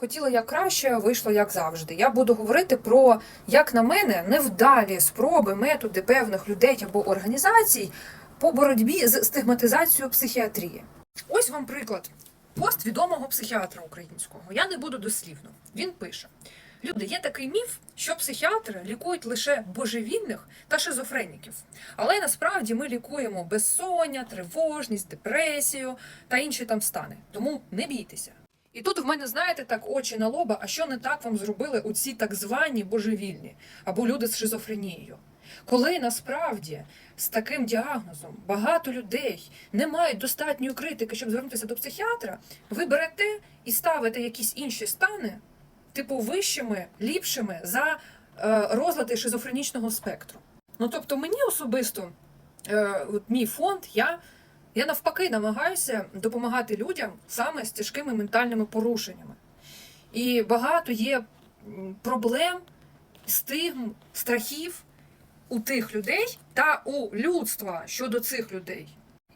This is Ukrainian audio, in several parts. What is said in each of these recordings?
Хотіла як краще, вийшло як завжди. Я буду говорити про, як на мене, невдалі спроби, методи певних людей або організацій по боротьбі з стигматизацією психіатрії. Ось вам приклад. Пост відомого психіатра українського. Я не буду дослівно. Він пише: Люди, є такий міф, що психіатри лікують лише божевільних та шизофреніків. Але насправді ми лікуємо безсоння, тривожність, депресію та інші там стани. Тому не бійтеся. І тут в мене, знаєте, так очі на лоба, а що не так вам зробили у ці так звані божевільні або люди з шизофренією? Коли насправді з таким діагнозом багато людей не мають достатньої критики, щоб звернутися до психіатра, ви берете і ставите якісь інші стани, типу вищими, ліпшими за е, розлади шизофренічного спектру. Ну тобто, мені особисто, е, от мій фонд, я я навпаки намагаюся допомагати людям саме з тяжкими ментальними порушеннями. І багато є проблем, стигм, страхів у тих людей та у людства щодо цих людей.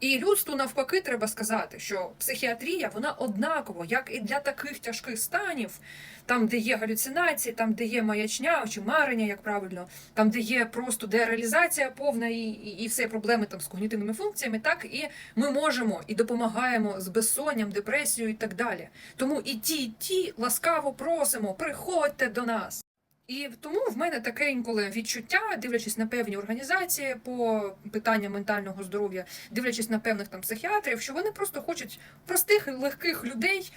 І людству навпаки треба сказати, що психіатрія вона однакова, як і для таких тяжких станів, там, де є галюцинації, там, де є маячня чи марення, як правильно, там, де є просто дереалізація повна і, і, і все проблеми там з когнітивними функціями, так і ми можемо і допомагаємо з безсонням, депресією і так далі. Тому і ті, і ті ласкаво просимо, приходьте до нас. І тому в мене таке інколи відчуття, дивлячись на певні організації по питанням ментального здоров'я, дивлячись на певних там психіатрів, що вони просто хочуть простих легких людей.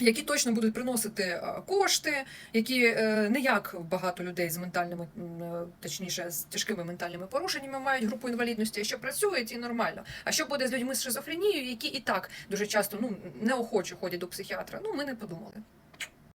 Які точно будуть приносити е, кошти, які е, не як багато людей з ментальними, е, точніше, з тяжкими ментальними порушеннями мають групу інвалідності, що працюють і нормально. А що буде з людьми з шизофренією, які і так дуже часто ну неохоче ходять до психіатра? Ну ми не подумали.